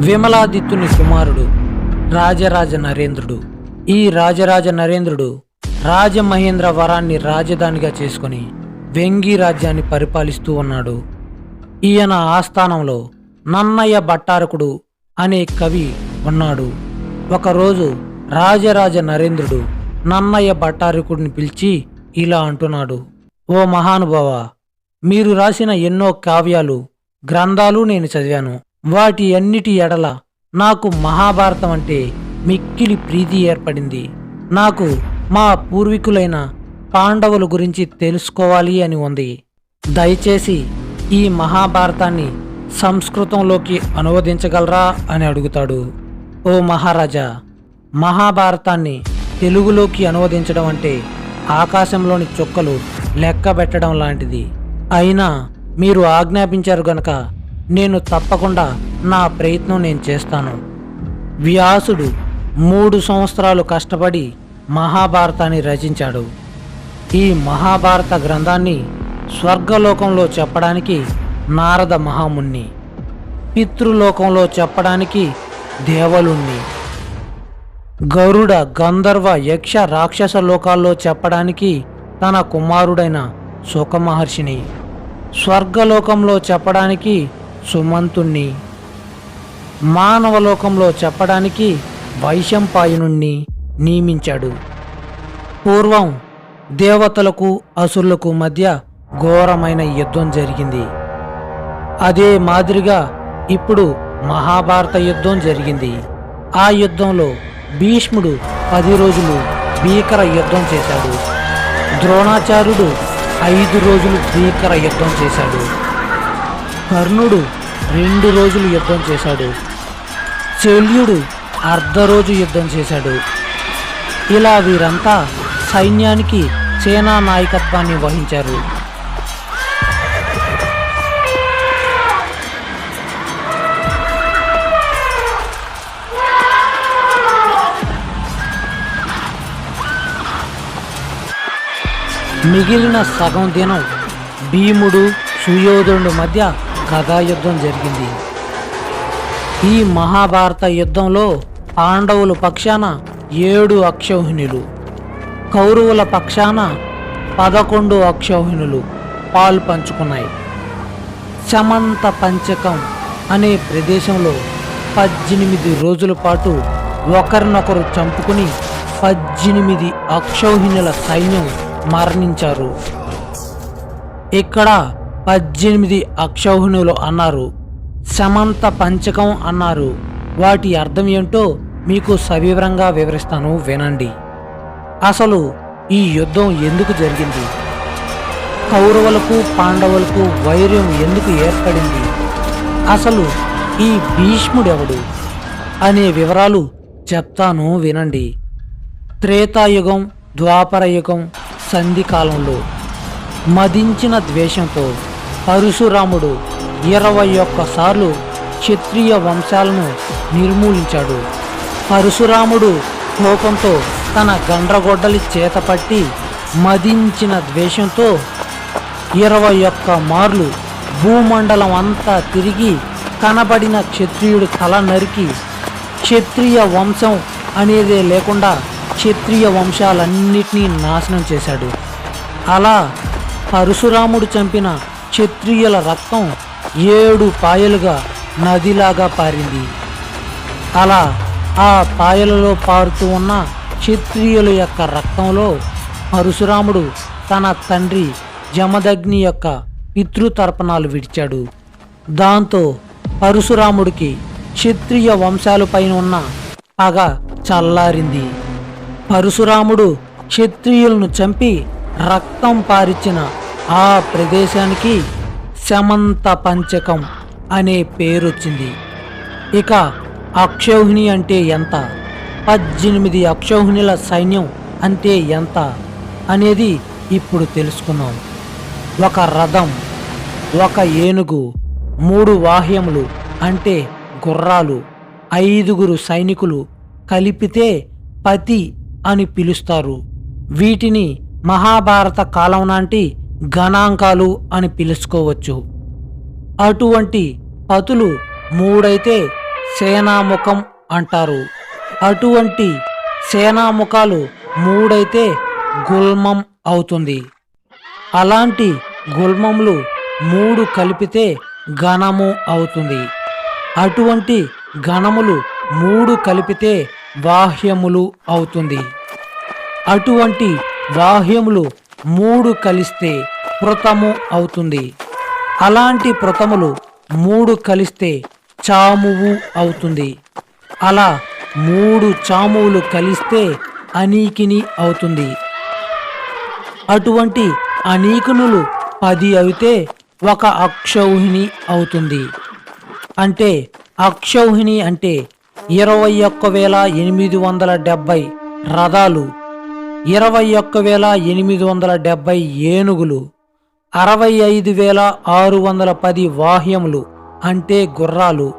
విమలాదిత్యుని కుమారుడు రాజరాజ నరేంద్రుడు. ఈ రాజరాజ నరేంద్రుడు రాజమహేంద్ర వరాన్ని రాజధానిగా చేసుకొని వెంగి రాజ్యాన్ని పరిపాలిస్తూ ఉన్నాడు. ఈయన ఆస్థానంలో నన్నయ్య భట్టారకుడు అనే కవి ఉన్నాడు. ఒకరోజు రాజరాజ నరేంద్రుడు నన్నయ్య భట్టారకుడిని పిలిచి ఇలా అంటున్నాడు. ఓ మహానుభావ మీరు రాసిన ఎన్నో కావ్యాలు గ్రంథాలు నేను చదివాను. వాటి అన్నిటి ఎడల నాకు మహాభారతం అంటే మిక్కిలి ప్రీతి ఏర్పడింది. నాకు మా పూర్వీకులైన పాండవుల గురించి తెలుసుకోవాలి అని ఉంది. దయచేసి ఈ మహాభారతాన్ని సంస్కృతంలోకి అనువదించగలరా అని అడుగుతాడు. ఓ మహారాజా మహాభారతాన్ని తెలుగులోకి అనువదించడం అంటే ఆకాశంలోని చుక్కలు లెక్క పెట్టడం లాంటిది. అయినా మీరు ఆజ్ఞాపించారు గనక నేను తప్పకుండా నా ప్రయత్నం నేను చేస్తాను. వ్యాసుడు మూడు సంవత్సరాలు కష్టపడి మహాభారతాన్ని రచించాడు. ఈ మహాభారత గ్రంథాన్ని స్వర్గలోకంలో చెప్పడానికి నారద మహాముని పితృలోకంలో చెప్పడానికి దేవలుణ్ణి గరుడ గంధర్వ యక్ష రాక్షస లోకాల్లో చెప్పడానికి తన కుమారుడైన శోకమహర్షిని స్వర్గలోకంలో చెప్పడానికి సుమంతుణ్ణి. మానవలోకంలో చెప్పడానికి వైశంపాయనుణ్ణి నియమించాడు. పూర్వం దేవతలకు అసురులకు మధ్య ఘోరమైన యుద్ధం జరిగింది. అదే మాదిరిగా ఇప్పుడు మహాభారత యుద్ధం జరిగింది. ఆ యుద్ధంలో భీష్ముడు పది రోజులు భీకర యుద్ధం చేశాడు. ద్రోణాచార్యుడు ఐదు రోజులు భీకర యుద్ధం చేశాడు. కర్ణుడు రెండు రోజులు యుద్ధం చేశాడు. శల్యుడు అర్ధ రోజు యుద్ధం చేశాడు. ఇలా వీరంతా సైన్యానికి సేనా నాయకత్వాన్ని వహించారు. మిగిలిన సగం దినం భీముడు సుయోధనుడు మధ్య గదాయుద్ధం జరిగింది. ఈ మహాభారత యుద్ధంలో పాండవుల పక్షాన ఏడు అక్షౌహిణులు కౌరవుల పక్షాన పదకొండు అక్షౌహిణులు పాలు పంచుకున్నాయి. సమంత పంచకం అనే ప్రదేశంలో పద్దెనిమిది రోజుల పాటు ఒకరినొకరు చంపుకుని పద్దెనిమిది అక్షౌహిణుల సైన్యం మరణించారు. ఇక్కడ పద్దెనిమిది అక్షౌహిణులు అన్నారు. సమంత పంచకం అన్నారు. వాటి అర్థం ఏంటో మీకు సవివరంగా వివరిస్తాను వినండి. అసలు ఈ యుద్ధం ఎందుకు జరిగింది? కౌరవులకు పాండవులకు వైర్యం ఎందుకు ఏర్పడింది? అసలు ఈ భీష్ముడెవడు? అనే వివరాలు చెప్తాను వినండి. త్రేతాయుగం ద్వాపరయుగం సంధికాలంలో మదించిన ద్వేషంతో పరశురాముడు ఇరవై ఒక్కసార్లు క్షత్రియ వంశాలను నిర్మూలించాడు. పరశురాముడు కోపంతో తన గండ్రగొడ్డలి చేతపట్టి మదించిన ద్వేషంతో ఇరవై ఒక్క మార్లు భూమండలం అంతా తిరిగి కనబడిన క్షత్రియుడి తల నరికి క్షత్రియ వంశం అనేదే లేకుండా క్షత్రియ వంశాలన్నిటినీ నాశనం చేశాడు. అలా పరశురాముడు చంపిన క్షత్రియుల రక్తం ఏడు పాయలుగా నదిలాగా పారింది. అలా ఆ పాయలలో పారుతూ ఉన్న క్షత్రియుల యొక్క రక్తంలో పరశురాముడు తన తండ్రి జమదగ్ని యొక్క పితృతర్పణాలు విడిచాడు. దాంతో పరశురాముడికి క్షత్రియ వంశాలపైన ఉన్న పగ చల్లారింది. పరశురాముడు క్షత్రియులను చంపి రక్తం పారిచిన ఆ ప్రదేశానికి శమంత పంచకం అనే పేరొచ్చింది. ఇక అక్షౌహిణి అంటే ఎంత? పద్దెనిమిది అక్షౌహిణుల సైన్యం అంటే ఎంత అనేది ఇప్పుడు తెలుసుకున్నాం. ఒక రథం ఒక ఏనుగు మూడు వాహ్యములు అంటే గుర్రాలు ఐదుగురు సైనికులు కలిపితే పతి అని పిలుస్తారు. వీటిని మహాభారత కాలం నాటి గణాంకాలు అని పిలుచుకోవచ్చు. అటువంటి పతులు మూడైతే సేనాముఖం అంటారు. అటువంటి సేనాముఖాలు మూడైతే గుల్మం అవుతుంది. అలాంటి గుల్మములు మూడు కలిపితే ఘనము అవుతుంది. అటువంటి ఘనములు మూడు కలిపితే బాహ్యములు అవుతుంది. అటువంటి బాహ్యములు మూడు కలిస్తే కృతము అవుతుంది. అలాంటి ప్రతములు మూడు కలిస్తే చామువు అవుతుంది. అలా మూడు చామువులు కలిస్తే అనీకిని అవుతుంది. అటువంటి అనీకునులు పది అయితే ఒక అక్షౌహిణి అవుతుంది. అంటే అక్షౌహిణి అంటే ఇరవై ఒక్క వేల ఎనిమిది వందల డెబ్బై రథాలు ఇరవై ఒక్క వేల ఎనిమిది వందల డెబ్బై ఏనుగులు అరవై ఐదు వేల ఆరు వందల పది వాహ్యములు అంటే గుర్రాలు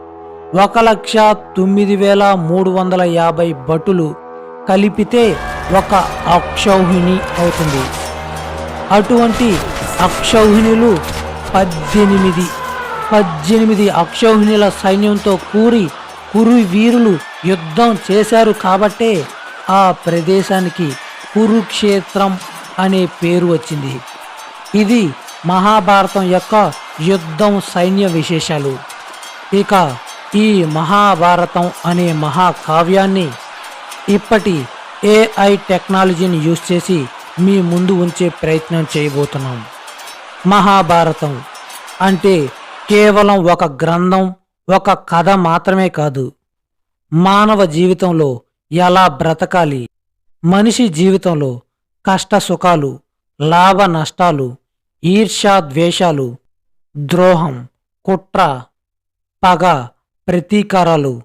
ఒక లక్ష తొమ్మిది వేల మూడు వందల యాభై భటులు కలిపితే ఒక అక్షౌహిణి అవుతుంది. అటువంటి అక్షౌహిణులు పద్దెనిమిది. పద్దెనిమిది అక్షౌహిణుల సైన్యంతో కూరి కురు వీరులు యుద్ధం చేశారు కాబట్టే ఆ ప్రదేశానికి కురుక్షేత్రం అనే పేరు వచ్చింది. ఇది మహాభారతం యొక్క యుద్ధం సైన్య విశేషాలు. ఇక ఈ మహాభారతం అనే మహాకావ్యాన్ని ఇప్పటి ఏఐ టెక్నాలజీని యూజ్ చేసి మీ ముందు ఉంచే ప్రయత్నం చేయబోతున్నాం. మహాభారతం అంటే కేవలం ఒక గ్రంథం ఒక కథ మాత్రమే కాదు. మానవ జీవితంలో ఎలా బ్రతకాలి? మనిషి జీవితంలో కష్ట సుఖాలు లాభ నష్టాలు ఈర్ష్యా ద్వేషాలు ద్రోహం కుట్ర పగ ప్రతీకారాలు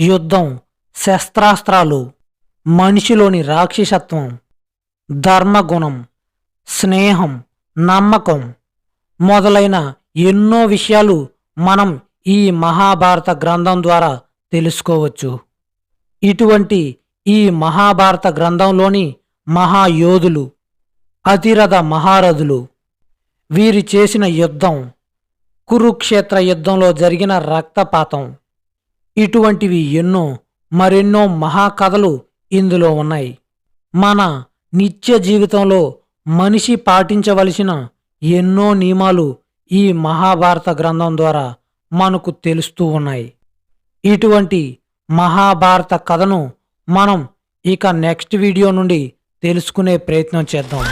యుద్ధం శస్త్రాస్త్రాలు మనిషిలోని రాక్షసత్వం ధర్మగుణం స్నేహం నమ్మకం మొదలైన ఎన్నో విషయాలు మనం ఈ మహాభారత గ్రంథం ద్వారా తెలుసుకోవచ్చు. ఇటువంటి ఈ మహాభారత గ్రంథంలోని మహాయోధులు అతిరథ మహారథులు వీరు చేసిన యుద్ధం కురుక్షేత్ర యుద్ధంలో జరిగిన రక్తపాతం ఇటువంటివి ఎన్నో మరెన్నో మహాకథలు ఇందులో ఉన్నాయి. మన నిత్య జీవితంలో మనిషి పాటించవలసిన ఎన్నో నియమాలు ఈ మహాభారత గ్రంథం ద్వారా మనకు తెలుస్తూ ఉన్నాయి. ఇటువంటి మహాభారత కథను మనం ఇక నెక్స్ట్ వీడియో నుండి తెలుసుకునే ప్రయత్నం చేద్దాం.